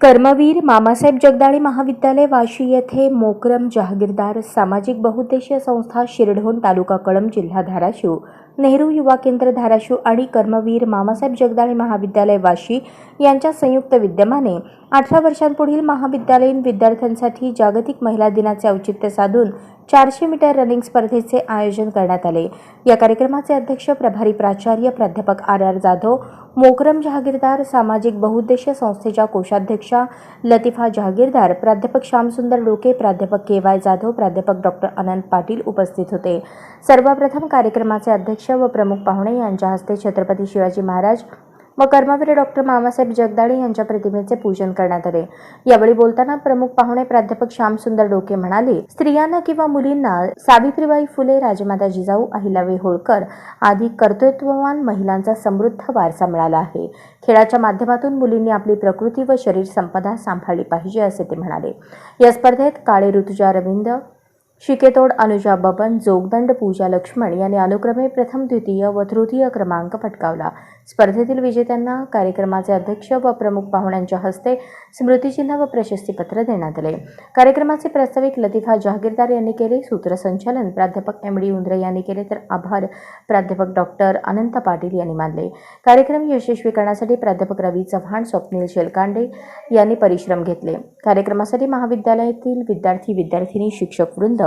कर्मवीर मामासाहेब जगदाळे महाविद्यालय वाशी येथे मोकरम जहागीरदार सामाजिक बहुउद्देशीय संस्था शिरढोण तालुका कळम जिल्हा धाराशिव नेहरू युवा केंद्र धाराशिव आणि कर्मवीर मामासाहेब जगदाळे महाविद्यालय वाशी यांच्या संयुक्त विद्यमाने अठरा वर्षांपुढील महाविद्यालयीन विद्यार्थ्यांसाठी जागतिक महिला दिनाचे औचित्य साधून चारशे मीटर रनिंग स्पर्धेचे आयोजन करण्यात आले. या कार्यक्रमाचे अध्यक्ष प्रभारी प्राचार्य प्राध्यापक आर आर जाधव मोकरम जहागीरदार सामाजिक बहुउद्देशीय संस्थेच्या कोषाध्यक्षा लतिफा जहागीरदार प्राध्यापक श्यामसुंदर डोके प्राध्यापक के वाय जाधव प्राध्यापक डॉक्टर अनंत पाटील उपस्थित होते. सर्वप्रथम कार्यक्रमाचे अध्यक्ष व प्रमुख पाहुणे यांच्या हस्ते छत्रपती शिवाजी महाराज व कर्मवीर डॉक्टर मामासाहेब जगदाळे यांच्या प्रतिमेचे पूजन करण्यात आले. यावेळी बोलताना प्रमुख पाहुणे प्राध्यापक श्यामसुंदर डोके म्हणाले स्त्रियांना किंवा मुलींना सावित्रीबाई फुले राजमाता जिजाऊ अहिल्याबाई होळकर आदी कर्तृत्ववान महिलांचा समृद्ध वारसा मिळाला आहे. खेळाच्या माध्यमातून मुलींनी आपली प्रकृती व शरीर संपदा सांभाळली पाहिजे असे ते म्हणाले. या स्पर्धेत काळे ऋतुजा रविंद शिकेतोड अनुजा बबन जोगदंड पूजा लक्ष्मण यांनी अनुक्रमे प्रथम द्वितीय व तृतीय क्रमांक पटकावला. स्पर्धेतील विजेत्यांना कार्यक्रमाचे अध्यक्ष व प्रमुख पाहुण्यांच्या हस्ते स्मृतिचिन्ह व प्रशस्तीपत्र देण्यात आले. कार्यक्रमाचे प्रास्ताविक लतिफा जहागीरदार यांनी केले सूत्रसंचालन प्राध्यापक एम डी उंद्रे यांनी केले तर आभार प्राध्यापक डॉक्टर अनंत पाटील यांनी मानले. कार्यक्रम यशस्वी करण्यासाठी प्राध्यापक रवी चव्हाण स्वप्नील शेलकांडे यांनी परिश्रम घेतले. कार्यक्रमासाठी महाविद्यालयातील विद्यार्थी विद्यार्थिनी शिक्षक वृंद